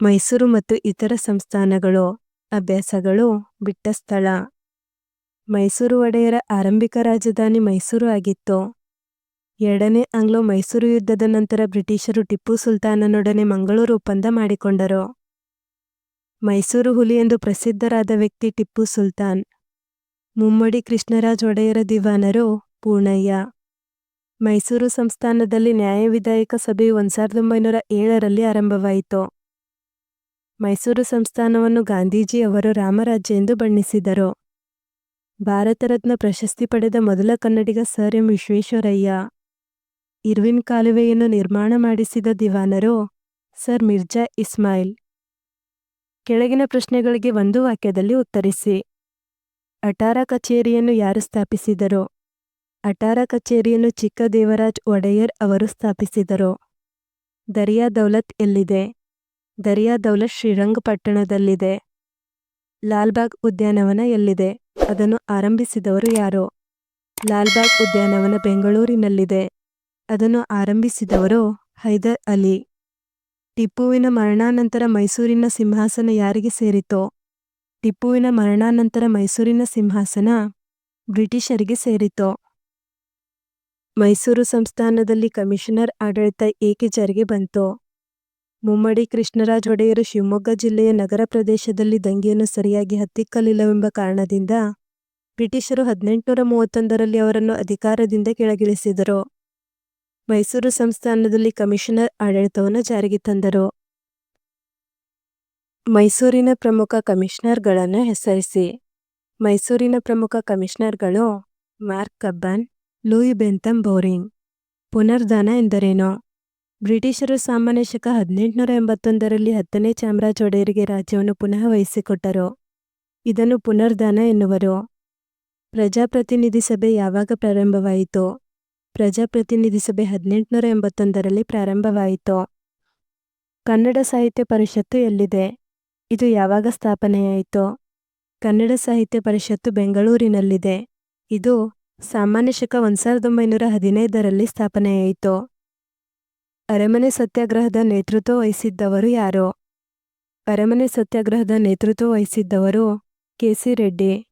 ಮೈಸೂರು ಮತ್ತು ಇತರ ಸಂಸ್ಥಾನಗಳು, ಅಭ್ಯಾಸಗಳು ಬಿಟ್ಟ ಸ್ಥಳ. ಮೈಸೂರು ಒಡೆಯರ ಆರಂಭಿಕ ರಾಜಧಾನಿ ಮೈಸೂರು ಆಗಿತ್ತು. ಎರಡನೇ ಆಂಗ್ಲೋ ಮೈಸೂರು ಯುದ್ಧದ ನಂತರ ಬ್ರಿಟಿಷರು ಟಿಪ್ಪು ಸುಲ್ತಾನನೊಡನೆ ಮಂಗಳೂರು ಒಪ್ಪಂದ ಮಾಡಿಕೊಂಡರು. ಮೈಸೂರು ಹುಲಿ ಎಂದು ಪ್ರಸಿದ್ಧರಾದ ವ್ಯಕ್ತಿ ಟಿಪ್ಪು ಸುಲ್ತಾನ್. ಮುಮ್ಮಡಿ ಕೃಷ್ಣರಾಜ್ ಒಡೆಯರ ದಿವಾನರು ಪೂರ್ಣಯ್ಯ. ಮೈಸೂರು ಸಂಸ್ಥಾನದಲ್ಲಿ ನ್ಯಾಯವಿಧಾಯಕ ಸಭೆಯು ಒಂದು ಸಾವಿರದ ಒಂಬೈನೂರ ಏಳರಲ್ಲಿ ಆರಂಭವಾಯಿತು. ಮೈಸೂರು ಸಂಸ್ಥಾನವನ್ನು ಗಾಂಧೀಜಿ ಅವರು ರಾಮರಾಜ್ಯ ಎಂದು ಬಣ್ಣಿಸಿದರು. ಭಾರತ ರತ್ನ ಪ್ರಶಸ್ತಿ ಪಡೆದ ಮೊದಲ ಕನ್ನಡಿಗ ಸರ್ ಎಂ ವಿಶ್ವೇಶ್ವರಯ್ಯ. ಇರ್ವಿನ್ ಕಾಲುವೆಯನ್ನು ನಿರ್ಮಾಣ ಮಾಡಿಸಿದ ದಿವಾನರು ಸರ್ ಮಿರ್ಜಾ ಇಸ್ಮಾಯಿಲ್. ಕೆಳಗಿನ ಪ್ರಶ್ನೆಗಳಿಗೆ ಒಂದು ವಾಕ್ಯದಲ್ಲಿ ಉತ್ತರಿಸಿ. ಅಟಾರ ಕಚೇರಿಯನ್ನು ಯಾರು ಸ್ಥಾಪಿಸಿದರು? ಅಟಾರ ಕಚೇರಿಯನ್ನು ಚಿಕ್ಕ ದೇವರಾಜ್ ಒಡೆಯರ್ ಅವರು ಸ್ಥಾಪಿಸಿದರು. ದರಿಯಾ ದೌಲತ್ ಎಲ್ಲಿದೆ? ದರಿಯಾ ದೌಲತ್ ಶ್ರೀರಂಗಪಟ್ಟಣದಲ್ಲಿದೆ. ಲಾಲ್ಬಾಗ್ ಉದ್ಯಾನವನ ಎಲ್ಲಿದೆ ಅದನ್ನು ಆರಂಭಿಸಿದವರು ಯಾರು? ಲಾಲ್ಬಾಗ್ ಉದ್ಯಾನವನ ಬೆಂಗಳೂರಿನಲ್ಲಿದೆ. ಅದನ್ನು ಆರಂಭಿಸಿದವರು ಹೈದರ್ ಅಲಿ. ಟಿಪ್ಪುವಿನ ಮರಣಾನಂತರ ಮೈಸೂರಿನ ಸಿಂಹಾಸನ ಯಾರಿಗೆ ಸೇರಿತೋ? ಟಿಪ್ಪುವಿನ ಮರಣಾನಂತರ ಮೈಸೂರಿನ ಸಿಂಹಾಸನ ಬ್ರಿಟಿಷರಿಗೆ ಸೇರಿತೋ? ಮೈಸೂರು ಸಂಸ್ಥಾನದಲ್ಲಿ ಕಮಿಷನರ್ ಆಡಳಿತ ಏಕೆ ಜಾರಿಗೆ ಬಂತು? ಮುಮ್ಮಡಿ ಕೃಷ್ಣರಾಜ್ ಒಡೆಯರು ಶಿವಮೊಗ್ಗ ಜಿಲ್ಲೆಯ ನಗರ ಪ್ರದೇಶದಲ್ಲಿ ದಂಗೆಯನ್ನು ಸರಿಯಾಗಿ ಹತ್ತಿಕ್ಕಲಿಲ್ಲವೆಂಬ ಕಾರಣದಿಂದ ಬ್ರಿಟಿಷರು ಹದಿನೆಂಟುನೂರ ಮೂವತ್ತೊಂದರಲ್ಲಿ ಅವರನ್ನು ಅಧಿಕಾರದಿಂದ ಕೆಳಗಿಳಿಸಿದರು. ಮೈಸೂರು ಸಂಸ್ಥಾನದಲ್ಲಿ ಕಮಿಷನರ್ ಆಡಳಿತವನ್ನು ಜಾರಿಗೆ ತಂದರು. ಮೈಸೂರಿನ ಪ್ರಮುಖ ಕಮಿಷನರ್ಗಳನ್ನು ಹೆಸರಿಸಿ. ಮೈಸೂರಿನ ಪ್ರಮುಖ ಕಮಿಷನರ್ಗಳು Mark Cubbon, Lewin Bentham Bowring. ಪುನರ್ದಾನ ಎಂದರೇನು? ಬ್ರಿಟಿಷರು ಸಾಮಾನ್ಯ ಶಕ ಹದಿನೆಂಟುನೂರ ಎಂಬತ್ತೊಂದರಲ್ಲಿ ಹತ್ತನೇ ಚಾಮರಾಜ ಒಡೆಯರಿಗೆ ರಾಜ್ಯವನ್ನು ಪುನಃ ವಹಿಸಿಕೊಟ್ಟರು. ಇದನ್ನು ಪುನರ್ದಾನ ಎನ್ನುವರು. ಪ್ರಜಾಪ್ರತಿನಿಧಿ ಸಭೆ ಯಾವಾಗ ಪ್ರಾರಂಭವಾಯಿತು? ಪ್ರಜಾಪ್ರತಿನಿಧಿ ಸಭೆ ಹದಿನೆಂಟುನೂರ ಎಂಬತ್ತೊಂದರಲ್ಲಿ ಪ್ರಾರಂಭವಾಯಿತು. ಕನ್ನಡ ಸಾಹಿತ್ಯ ಪರಿಷತ್ತು ಎಲ್ಲಿದೆ? ಇದು ಯಾವಾಗ ಸ್ಥಾಪನೆಯಾಯಿತು? ಕನ್ನಡ ಸಾಹಿತ್ಯ ಪರಿಷತ್ತು ಬೆಂಗಳೂರಿನಲ್ಲಿದೆ. ಇದು ಸಾಮಾನ್ಯ ಶಕ ಒಂದು ಸಾವಿರದ ಒಂಬೈನೂರ ಹದಿನೈದರಲ್ಲಿ ಸ್ಥಾಪನೆಯಾಯಿತು. ಅರಮನೆ ಸತ್ಯಾಗ್ರಹದ ನೇತೃತ್ವ ವಹಿಸಿದ್ದವರು ಯಾರು? ಅರಮನೆ ಸತ್ಯಾಗ್ರಹದ ನೇತೃತ್ವ ವಹಿಸಿದ್ದವರು ಕೆ. ಸಿ. ರೆಡ್ಡಿ.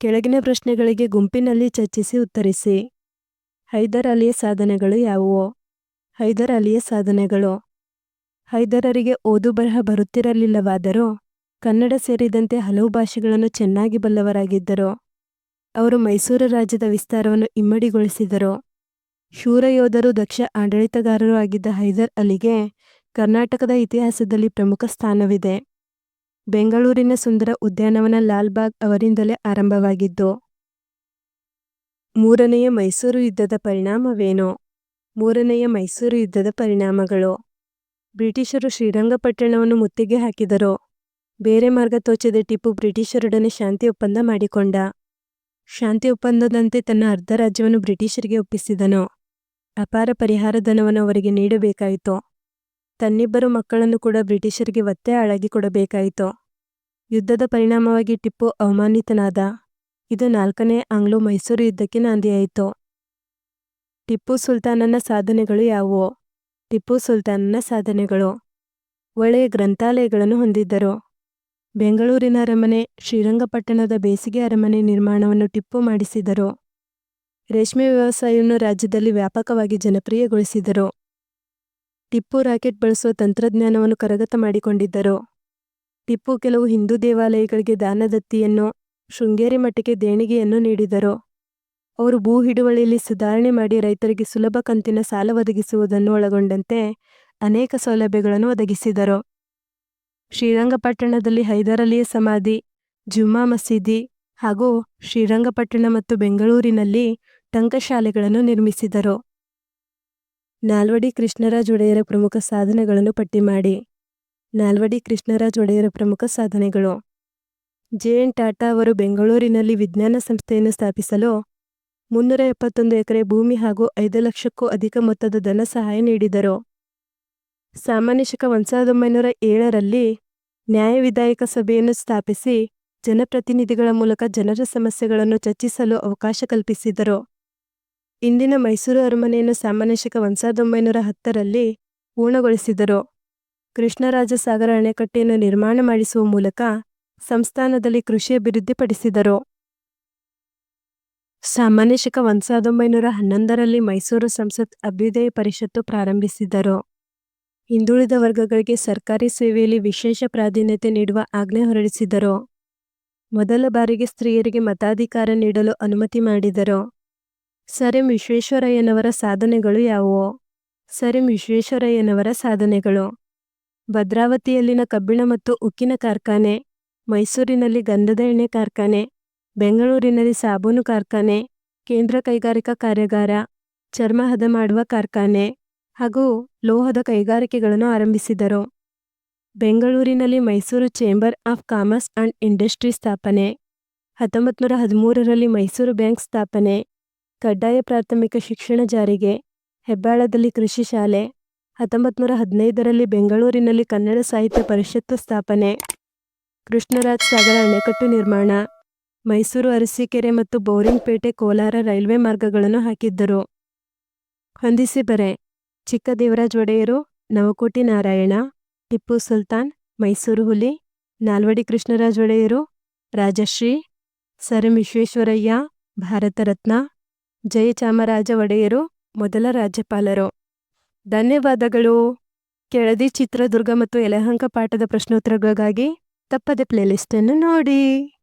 ಕೆಳಗಿನ ಪ್ರಶ್ನೆಗಳಿಗೆ ಗುಂಪಿನಲ್ಲಿ ಚರ್ಚಿಸಿ ಉತ್ತರಿಸಿ. ಹೈದರ್ ಅಲಿಯ ಸಾಧನೆಗಳು ಯಾವುವು? ಹೈದರ್ ಅಲಿಯ ಸಾಧನೆಗಳು. ಹೈದರರಿಗೆ ಓದು ಬರಹ ಬರುತ್ತಿರಲಿಲ್ಲವಾದರೂ ಕನ್ನಡ ಸೇರಿದಂತೆ ಹಲವು ಭಾಷೆಗಳನ್ನು ಚೆನ್ನಾಗಿ ಬಲ್ಲವರಾಗಿದ್ದರು. ಅವರು ಮೈಸೂರು ರಾಜ್ಯದ ವಿಸ್ತಾರವನ್ನು ಇಮ್ಮಡಿಗೊಳಿಸಿದರು. ಶೂರ ಯೋಧರು, ದಕ್ಷ ಆಡಳಿತಗಾರರು ಆಗಿದ್ದ ಹೈದರ್ ಅಲಿಗೆ ಕರ್ನಾಟಕದ ಇತಿಹಾಸದಲ್ಲಿ ಪ್ರಮುಖ ಸ್ಥಾನವಿದೆ. ಬೆಂಗಳೂರಿನ ಸುಂದರ ಉದ್ಯಾನವನ ಲಾಲ್ಬಾಗ್ ಅವರಿಂದಲೇ ಆರಂಭವಾಗಿದ್ದು, ಮೂರನೆಯ ಮೈಸೂರು ಯುದ್ಧದ ಪರಿಣಾಮವೇನು? ಮೂರನೆಯ ಮೈಸೂರು ಯುದ್ಧದ ಪರಿಣಾಮಗಳು. ಬ್ರಿಟಿಷರು ಶ್ರೀರಂಗಪಟ್ಟಣವನ್ನು ಮುತ್ತಿಗೆ ಹಾಕಿದರು. ಬೇರೆ ಮಾರ್ಗ ತೋಚದೆ ಟಿಪ್ಪು ಬ್ರಿಟಿಷರೊಡನೆ ಶಾಂತಿ ಒಪ್ಪಂದ ಮಾಡಿಕೊಂಡ. ಶಾಂತಿ ಒಪ್ಪಂದದಂತೆ ತನ್ನ ಅರ್ಧ ರಾಜ್ಯವನ್ನು ಬ್ರಿಟಿಷರಿಗೆ ಒಪ್ಪಿಸಿದನು. ಅಪಾರ ಪರಿಹಾರ ಧನವನ್ನು ಅವರಿಗೆ ನೀಡಬೇಕಾಯಿತು. ತನ್ನಿಬ್ಬರು ಮಕ್ಕಳನ್ನು ಕೂಡ ಬ್ರಿಟಿಷರಿಗೆ ಒತ್ತೆ ಆಳಾಗಿ ಕೊಡಬೇಕಾಯಿತು. ಯುದ್ಧದ ಪರಿಣಾಮವಾಗಿ ಟಿಪ್ಪು ಅವಮಾನಿತನಾದ. ಇದು ನಾಲ್ಕನೇ ಆಂಗ್ಲೋ ಮೈಸೂರು ಯುದ್ಧಕ್ಕೆ ನಾಂದಿಯಾಯಿತು. ಟಿಪ್ಪು ಸುಲ್ತಾನನ ಸಾಧನೆಗಳು ಯಾವುವು? ಟಿಪ್ಪು ಸುಲ್ತಾನನ ಸಾಧನೆಗಳು. ಒಳ್ಳೆಯ ಗ್ರಂಥಾಲಯಗಳನ್ನು ಹೊಂದಿದ್ದರು. ಬೆಂಗಳೂರಿನ ಅರಮನೆ, ಶ್ರೀರಂಗಪಟ್ಟಣದ ಬೇಸಿಗೆ ಅರಮನೆ ನಿರ್ಮಾಣವನ್ನು ಟಿಪ್ಪು ಮಾಡಿಸಿದರು. ರೇಷ್ಮೆ ವ್ಯವಸಾಯವನ್ನು ರಾಜ್ಯದಲ್ಲಿ ವ್ಯಾಪಕವಾಗಿ ಜನಪ್ರಿಯಗೊಳಿಸಿದರು. ಟಿಪ್ಪು ರಾಕೆಟ್ ಬಳಸುವ ತಂತ್ರಜ್ಞಾನವನ್ನು ಕರಗತ ಮಾಡಿಕೊಂಡಿದ್ದರು. ಟಿಪ್ಪು ಕೆಲವು ಹಿಂದೂ ದೇವಾಲಯಗಳಿಗೆ ದಾನದತ್ತಿಯನ್ನು, ಶೃಂಗೇರಿ ಮಠಕ್ಕೆ ದೇಣಿಗೆಯನ್ನು ನೀಡಿದರು. ಅವರು ಭೂ ಹಿಡುವಳಿಯಲ್ಲಿ ಸುಧಾರಣೆ ಮಾಡಿ ರೈತರಿಗೆ ಸುಲಭ ಕಂತಿನ ಸಾಲ ಒದಗಿಸುವುದನ್ನು ಒಳಗೊಂಡಂತೆ ಅನೇಕ ಸೌಲಭ್ಯಗಳನ್ನು ಒದಗಿಸಿದರು. ಶ್ರೀರಂಗಪಟ್ಟಣದಲ್ಲಿ ಹೈದರಲಿಯ ಸಮಾಧಿ, ಜುಮ್ಮಾ ಮಸೀದಿ ಹಾಗೂ ಶ್ರೀರಂಗಪಟ್ಟಣ ಮತ್ತು ಬೆಂಗಳೂರಿನಲ್ಲಿ ಟಂಕಶಾಲೆಗಳನ್ನು ನಿರ್ಮಿಸಿದರು. ನಾಲ್ವಡಿ ಕೃಷ್ಣರಾಜ ಒಡೆಯರ ಪ್ರಮುಖ ಸಾಧನೆಗಳನ್ನು ಪಟ್ಟಿ ಮಾಡಿ. ನಾಲ್ವಡಿ ಕೃಷ್ಣರಾಜ ಒಡೆಯರ ಪ್ರಮುಖ ಸಾಧನೆಗಳು. ಜೆ. ಎನ್. ಟಾಟಾ ಅವರು ಬೆಂಗಳೂರಿನಲ್ಲಿ ವಿಜ್ಞಾನ ಸಂಸ್ಥೆಯನ್ನು ಸ್ಥಾಪಿಸಲು ಮುನ್ನೂರ ಎಪ್ಪತ್ತೊಂದು ಎಕರೆ ಭೂಮಿ ಹಾಗೂ ಐದು ಲಕ್ಷಕ್ಕೂ ಅಧಿಕ ಮೊತ್ತದ ಧನ ಸಹಾಯ ನೀಡಿದರು. ಸಾಮಾನ್ಯ ಶಕ ಒಂದು ಸಾವಿರದ ಒಂಬೈನೂರ ಏಳರಲ್ಲಿ ನ್ಯಾಯವಿಧಾಯಕ ಸಭೆಯನ್ನು ಸ್ಥಾಪಿಸಿ ಜನಪ್ರತಿನಿಧಿಗಳ ಮೂಲಕ ಜನರ ಸಮಸ್ಯೆಗಳನ್ನು ಚರ್ಚಿಸಲು ಅವಕಾಶ ಕಲ್ಪಿಸಿದರು. ಇಂದಿನ ಮೈಸೂರು ಅರಮನೆಯನ್ನು ಸಾಮಾನ್ಯ ಶಕ ಒಂದು ಸಾವಿರದ ಒಂಬೈನೂರ ಹತ್ತರಲ್ಲಿ ಪೂರ್ಣಗೊಳಿಸಿದರು ಕೃಷ್ಣರಾಜಸಾಗರ ಅಣೆಕಟ್ಟೆಯನ್ನು ನಿರ್ಮಾಣ ಮಾಡಿಸುವ ಮೂಲಕ ಸಂಸ್ಥಾನದಲ್ಲಿ ಕೃಷಿ ಅಭಿವೃದ್ಧಿಪಡಿಸಿದರು. ಸಾಮಾನ್ಯ ಶಕ ಒಂದು ಸಾವಿರದ ಒಂಬೈನೂರ ಹನ್ನೊಂದರಲ್ಲಿ ಮೈಸೂರು ಸಂಸತ್ ಅಭ್ಯುದಯ ಪರಿಷತ್ತು ಪ್ರಾರಂಭಿಸಿದರು. ಹಿಂದುಳಿದ ವರ್ಗಗಳಿಗೆ ಸರ್ಕಾರಿ ಸೇವೆಯಲ್ಲಿ ವಿಶೇಷ ಪ್ರಾಧಾನ್ಯತೆ ನೀಡುವ ಆಜ್ಞೆ ಹೊರಡಿಸಿದರು. ಮೊದಲ ಬಾರಿಗೆ ಸ್ತ್ರೀಯರಿಗೆ ಮತಾಧಿಕಾರ ನೀಡಲು ಅನುಮತಿ ಮಾಡಿದರು. ಸರ್ ವಿಶ್ವೇಶ್ವರಯ್ಯನವರ ಸಾಧನೆಗಳು ಯಾವುವು? ಸರ್ ವಿಶ್ವೇಶ್ವರಯ್ಯನವರ ಸಾಧನೆಗಳು ಭದ್ರಾವತಿಯಲ್ಲಿನ ಕಬ್ಬಿಣ ಮತ್ತು ಉಕ್ಕಿನ ಕಾರ್ಖಾನೆ, ಮೈಸೂರಿನಲ್ಲಿ ಗಂಧದ ಎಣ್ಣೆ ಕಾರ್ಖಾನೆ, ಬೆಂಗಳೂರಿನಲ್ಲಿ ಸಾಬೂನು ಕಾರ್ಖಾನೆ, ಕೇಂದ್ರ ಕೈಗಾರಿಕಾ ಕಾರ್ಯಾಗಾರ, ಚರ್ಮ ಹದ ಮಾಡುವ ಕಾರ್ಖಾನೆ ಹಾಗೂ ಲೋಹದ ಕೈಗಾರಿಕೆಗಳನ್ನು ಆರಂಭಿಸಿದರು. ಬೆಂಗಳೂರಿನಲ್ಲಿ Mysore chamber of commerce and industry ಸ್ಥಾಪನೆ, ಹತ್ತೊಂಬತ್ತು ನೂರ ಹದಿಮೂರರಲ್ಲಿ ಮೈಸೂರು ಬ್ಯಾಂಕ್ ಸ್ಥಾಪನೆ, ಕಡ್ಡಾಯ ಪ್ರಾಥಮಿಕ ಶಿಕ್ಷಣ ಜಾರಿಗೆ, ಹೆಬ್ಬಾಳದಲ್ಲಿ ಕೃಷಿ ಶಾಲೆ, ಹತ್ತೊಂಬತ್ತು ನೂರ ಹದಿನೈದರಲ್ಲಿ ಬೆಂಗಳೂರಿನಲ್ಲಿ ಕನ್ನಡ ಸಾಹಿತ್ಯ ಪರಿಷತ್ತು ಸ್ಥಾಪನೆ, ಕೃಷ್ಣರಾಜಸಾಗರ ಅಣೆಕಟ್ಟು ನಿರ್ಮಾಣ, ಮೈಸೂರು ಅರಸೀಕೆರೆ ಮತ್ತು ಬೋರಿಂಗ್ಪೇಟೆ ಕೋಲಾರ ರೈಲ್ವೆ ಮಾರ್ಗಗಳನ್ನು ಹಾಕಿದ್ದರು. ಹೊಂದಿಸಿ ಬರೆ ಚಿಕ್ಕ ದೇವರಾಜ್ ಒಡೆಯರು, ನವಕೋಟಿ ನಾರಾಯಣ, ಟಿಪ್ಪು ಸುಲ್ತಾನ್, ಮೈಸೂರು ಹುಲಿ, ನಾಲ್ವಡಿ ಕೃಷ್ಣರಾಜ ಒಡೆಯರು, ರಾಜಶ್ರೀ, ಸರ್ ವಿಶ್ವೇಶ್ವರಯ್ಯ, ಭಾರತ ರತ್ನ, ಜಯಚಾಮರಾಜ ಒಡೆಯರು ಮೊದಲ ರಾಜ್ಯಪಾಲರು. ಧನ್ಯವಾದಗಳು. ಕೆಳದಿ ಚಿತ್ರದುರ್ಗ ಮತ್ತು ಯಲಹಂಕ ಪಾಠದ ಪ್ರಶ್ನೋತ್ತರಗಳಿಗಾಗಿ ತಪ್ಪದೆ ಪ್ಲೇಲಿಸ್ಟನ್ನು ನೋಡಿ.